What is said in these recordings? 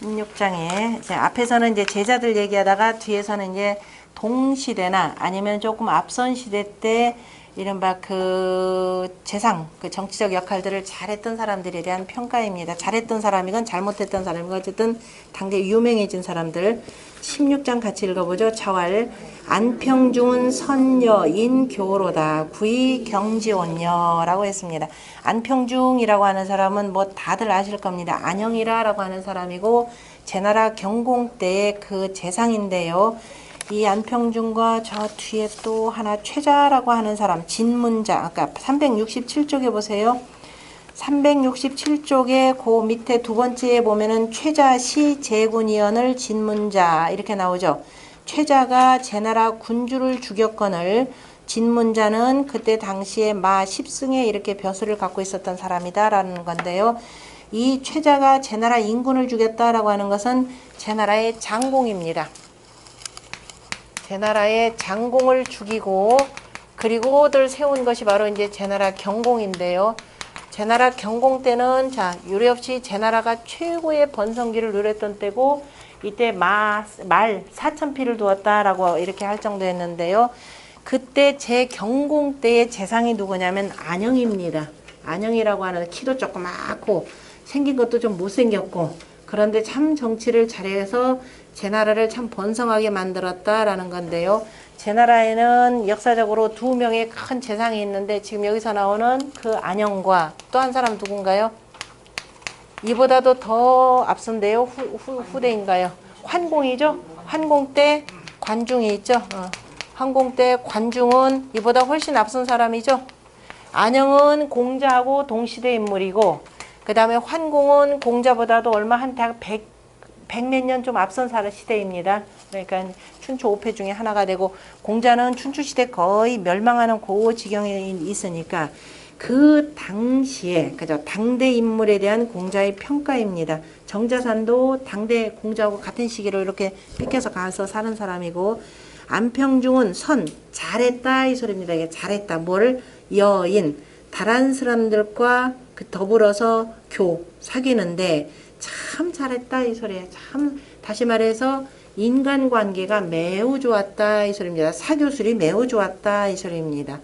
16장에 이제 앞에서는 이제 제자들 얘기하다가 뒤에서는 이제 동시대나 아니면 조금 앞선 시대 때 이른바 그 재상, 그 정치적 역할들을 잘했던 사람들에 대한 평가입니다. 잘했던 사람이건 잘못했던 사람이건 어쨌든 당대 유명해진 사람들 16장 같이 읽어보죠. 차왈 안평중은 선여인 교로다 구이 경지온녀라고 했습니다. 안평중이라고 하는 사람은 뭐 다들 아실 겁니다. 안영이라라고 하는 사람이고 제나라 경공 때의 그 재상인데요. 이 안평중과 저 뒤에 또 하나 최자라고 하는 사람 진문자 아까 367쪽에 보세요. 367쪽에 그 밑에 두 번째에 보면은 최자 시 제군위원을 진문자 이렇게 나오죠. 최자가 제나라 군주를 죽였건을 진문자는 그때 당시에 마 10승에 이렇게 벼슬을 갖고 있었던 사람이다라는 건데요. 이 최자가 제나라 인군을 죽였다라고 하는 것은 제나라의 장공입니다. 제 나라의 장공을 죽이고 그리고들 세운 것이 바로 이제 제 나라 경공인데요. 제 나라 경공 때는 자 유례 없이 제 나라가 최고의 번성기를 누렸던 때고 이때 마, 말 4천 피를 두었다라고 이렇게 할 정도였는데요. 그때 제 경공 때의 재상이 누구냐면 안영입니다. 안영이라고 하는 키도 조그맣고 생긴 것도 좀 못생겼고 그런데 참 정치를 잘해서 제 나라를 참 번성하게 만들었다라는 건데요. 제 나라에는 역사적으로 두 명의 큰 재상이 있는데 지금 여기서 나오는 그 안영과 또 한 사람 누군가요? 이보다도 더 앞선데요. 후, 후, 후대인가요? 환공이죠? 환공 때 관중이 있죠? 어. 환공 때 관중은 이보다 훨씬 앞선 사람이죠? 안영은 공자하고 동시대 인물이고 그 다음에 환공은 공자보다도 얼마 한대백 100몇 년 좀 앞선 사는 시대입니다. 그러니까 춘추 5패 중에 하나가 되고 공자는 춘추 시대 거의 멸망하는 고 지경에 있으니까 그 당시에 그죠 당대 인물에 대한 공자의 평가입니다. 정자산도 당대 공자하고 같은 시기로 이렇게 뺏겨서 가서 사는 사람이고 안평중은 선 잘했다 이 소리입니다. 이게 잘했다 뭘 여인 다른 사람들과 그 더불어서 교 사귀는데 참 잘했다 이 소리예요. 참 다시 말해서 인간관계가 매우 좋았다 이 소리입니다. 사교술이 매우 좋았다 이 소리입니다.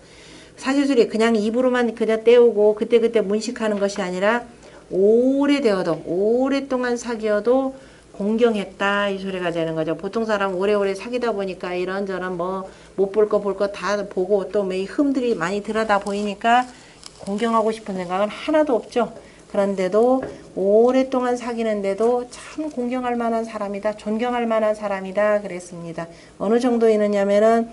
사교술이 그냥 입으로만 그냥 때우고 그때그때 문식하는 것이 아니라 오래되어도 오랫동안 사귀어도 공경했다 이 소리가 되는 거죠. 보통 사람 오래오래 사귀다 보니까 이런저런 뭐 못 볼 거 볼 거 다 보고 또매 흠들이 많이 들여다 보이니까 공경하고 싶은 생각은 하나도 없죠. 그런데도 오랫동안 사귀는데도 참 공경할 만한 사람이다, 존경할 만한 사람이다 그랬습니다. 어느 정도 있느냐면은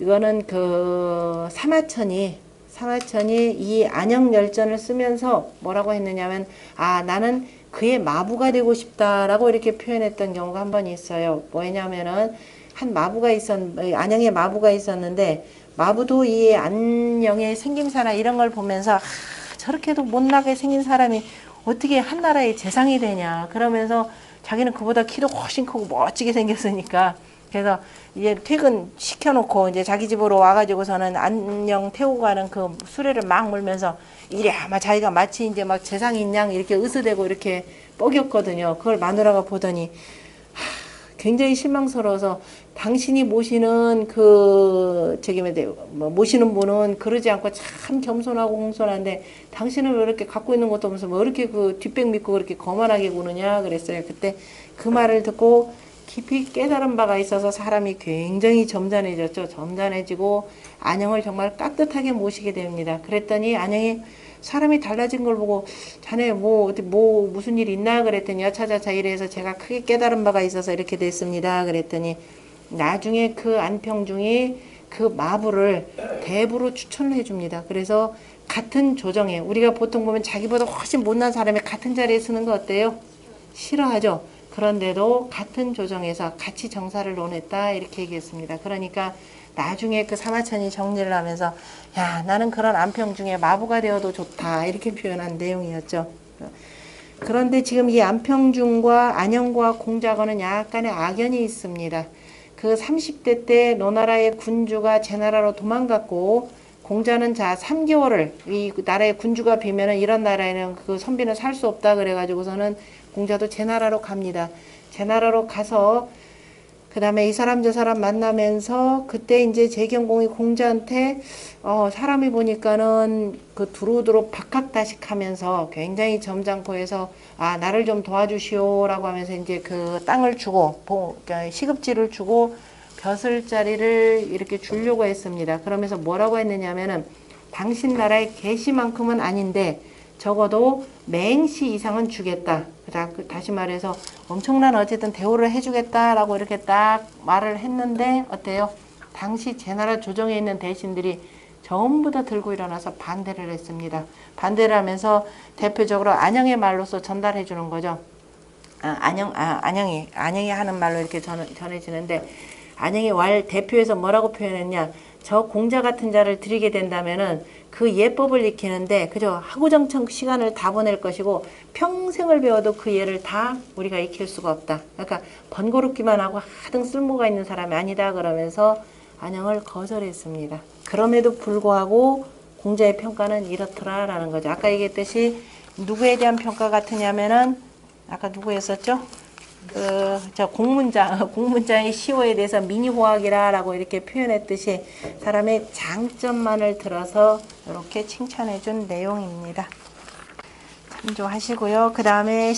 이거는 그 사마천이 사마천이 이 안영열전을 쓰면서 뭐라고 했느냐면 아 나는 그의 마부가 되고 싶다라고 이렇게 표현했던 경우가 한 번 있어요. 뭐냐면은 한 마부가 있었 안영의 마부가 있었는데 마부도 이 안영의 생김새나 이런 걸 보면서 아, 저렇게도 못나게 생긴 사람이 어떻게 한 나라의 재상이 되냐 그러면서 자기는 그보다 키도 훨씬 크고 멋지게 생겼으니까 그래서 이제 퇴근 시켜놓고 이제 자기 집으로 와가지고서는 안녕 태우고 가는 그 수레를 막 몰면서 이래 아마 자기가 마치 이제 막 재상인 양 이렇게 으스대고 이렇게 뻐겼거든요. 그걸 마누라가 보더니 하, 굉장히 실망스러워서 당신이 모시는 그 저기 뭐 모시는 분은 그러지 않고 참 겸손하고 공손한데 당신은 왜 이렇게 갖고 있는 것도 없으면서 뭐 이렇게 그 뒷백 믿고 그렇게 거만하게 구느냐 그랬어요. 그때 그 말을 듣고 깊이 깨달은 바가 있어서 사람이 굉장히 점잖해졌죠. 점잖해지고 안영을 정말 깍듯하게 모시게 됩니다. 그랬더니 안영이 사람이 달라진 걸 보고 자네 뭐 어디 뭐 무슨 일 있나 그랬더니 여차저차 이래서 제가 크게 깨달은 바가 있어서 이렇게 됐습니다. 그랬더니 나중에 그 안평중이 그 마부를 대부로 추천을 해줍니다. 그래서 같은 조정에 우리가 보통 보면 자기보다 훨씬 못난 사람이 같은 자리에 쓰는 거 어때요? 싫어하죠. 그런데도 같은 조정에서 같이 정사를 논했다 이렇게 얘기했습니다. 그러니까 나중에 그 사마천이 정리를 하면서 야 나는 그런 안평 중에 마부가 되어도 좋다 이렇게 표현한 내용이었죠. 그런데 지금 이 안평중과 안영과 공자건은 약간의 악연이 있습니다. 그 30대 때 노나라의 군주가 제 나라로 도망갔고 공자는 자 3개월을 이 나라의 군주가 비면은 이런 나라에는 그 선비는 살 수 없다 그래가지고서는 공자도 제 나라로 갑니다. 제 나라로 가서 그 다음에 이 사람 저 사람 만나면서 그때 이제 재경공이 공자한테 어, 사람이 보니까는 그 두루두루 박학다식 하면서 굉장히 점잖고 해서 아 나를 좀 도와주시오 라고 하면서 이제 그 땅을 주고 보, 그러니까 시급지를 주고 벼슬자리를 이렇게 주려고 했습니다. 그러면서 뭐라고 했느냐면은 당신 나라의 계시만큼은 아닌데 적어도 맹시 이상은 주겠다. 다시 말해서 엄청난 어쨌든 대우를 해주겠다라고 이렇게 딱 말을 했는데 어때요? 당시 제 나라 조정에 있는 대신들이 전부 다 들고 일어나서 반대를 했습니다. 반대를 하면서 대표적으로 안영의 말로서 전달해 주는 거죠. 아, 안영, 아, 안영이, 안영이 하는 말로 이렇게 전, 전해지는데, 안영이 왈 대표에서 뭐라고 표현했냐. 저 공자 같은 자를 들이게 된다면은 그 예법을 익히는데 그저 하구정청 시간을 다 보낼 것이고 평생을 배워도 그 예를 다 우리가 익힐 수가 없다. 그러니까 번거롭기만 하고 하등 쓸모가 있는 사람이 아니다 그러면서 안영을 거절했습니다. 그럼에도 불구하고 공자의 평가는 이렇더라라는 거죠. 아까 얘기했듯이 누구에 대한 평가 같으냐면은 아까 누구 했었죠? 그, 저 공문장, 공문장의 시호에 대해서 미니호학이라라고 이렇게 표현했듯이 사람의 장점만을 들어서 이렇게 칭찬해 준 내용입니다. 참조하시고요. 그 다음에